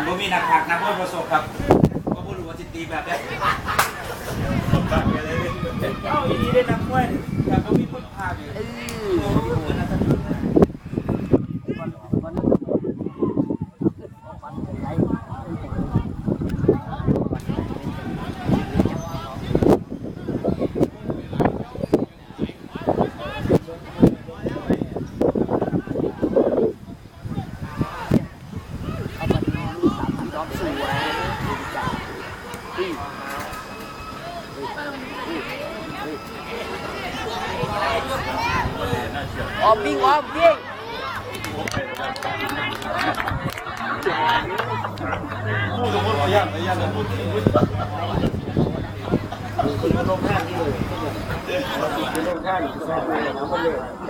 นบ่มีนักผักนักบอลประสบครับก็บ่รู้ว่าสิตีแบบใดเอาอีนี้ได้นักมวยแต่บ่มีคนพาอยู่ เอ โอ้ อ โหเกินอัตรา เอามาดูลูกสามร อบสวยอุ้ยออมวิ่งออมวิ่ง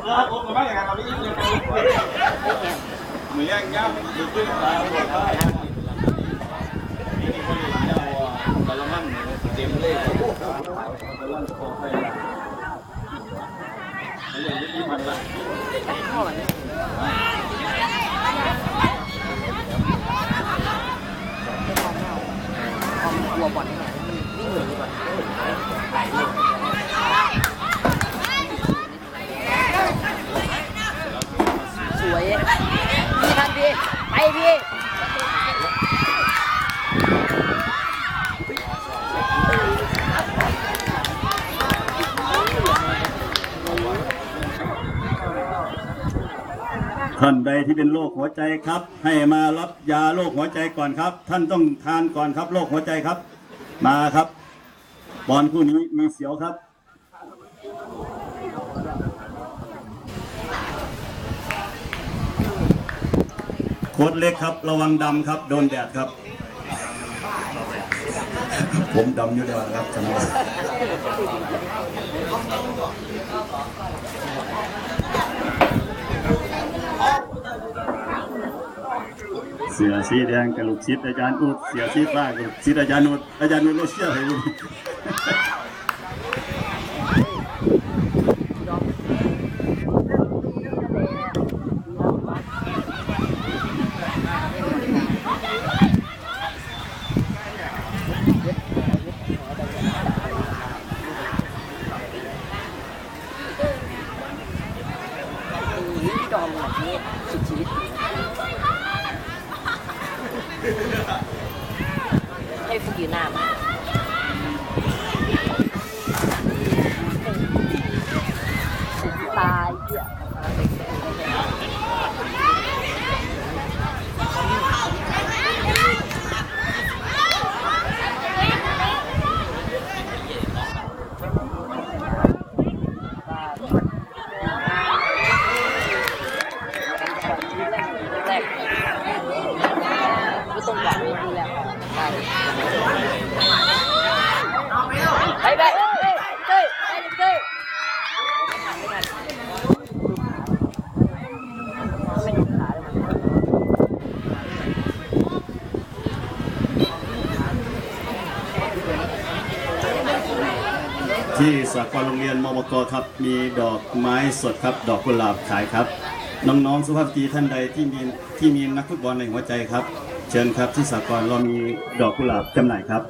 เออผมก็ว่าอย่างนั้นเราไม่ยิ่งยังเหมือนย่างย่างอยู่ขึ้นมาหัวได้นี่คนอื่นเอากะละมังเต็มเลยกะละมังคอไปละเรื่อง นี้มันละพ่อมันออมกลัวบอลมันวิ่งหนีก่อนสวยพี่ทันพี่ไปพี่ ท่านใดที่เป็นโรคหัวใจครับ ให้มารับยาโรคหัวใจก่อนครับ ท่านต้องทานก่อนครับโรคหัวใจครับ มาครับบอลคู่นี้มีเสียวครับโค้ดเล็กครับ ระวังดำครับ โดนแดดครับ ผมดำอยู่แล้วครับสมัยเสือสีแดงกับลูกชิดอาจารย์อุดเสือสีฟ้ากับลูกชิดอาจารย์อุดอาจารย์อุดเราเชื่อให้ลูกนี่จอมแบบนี้สุดชีวิต ให้ฟุกยืนห ไปไปไปไปไปที่สากลโรงเรียนมบกครับ มีดอกไม้สดครับ ดอกกุหลาบขายครับ น้องๆสุภาพสตรีท่านใดที่มีที่มีนักฟุตบอลในหัวใจครับ เชิญครับที่สากลเรามีดอกกุหลาบจำหน่ายครับ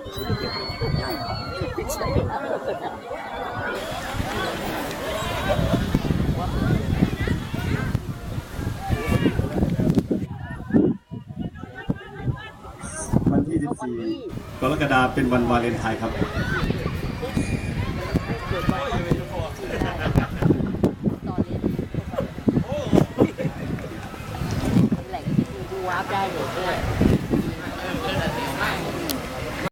วันที่ 14 กรกฎาคมเป็นวันวาเลนไทน์ครับ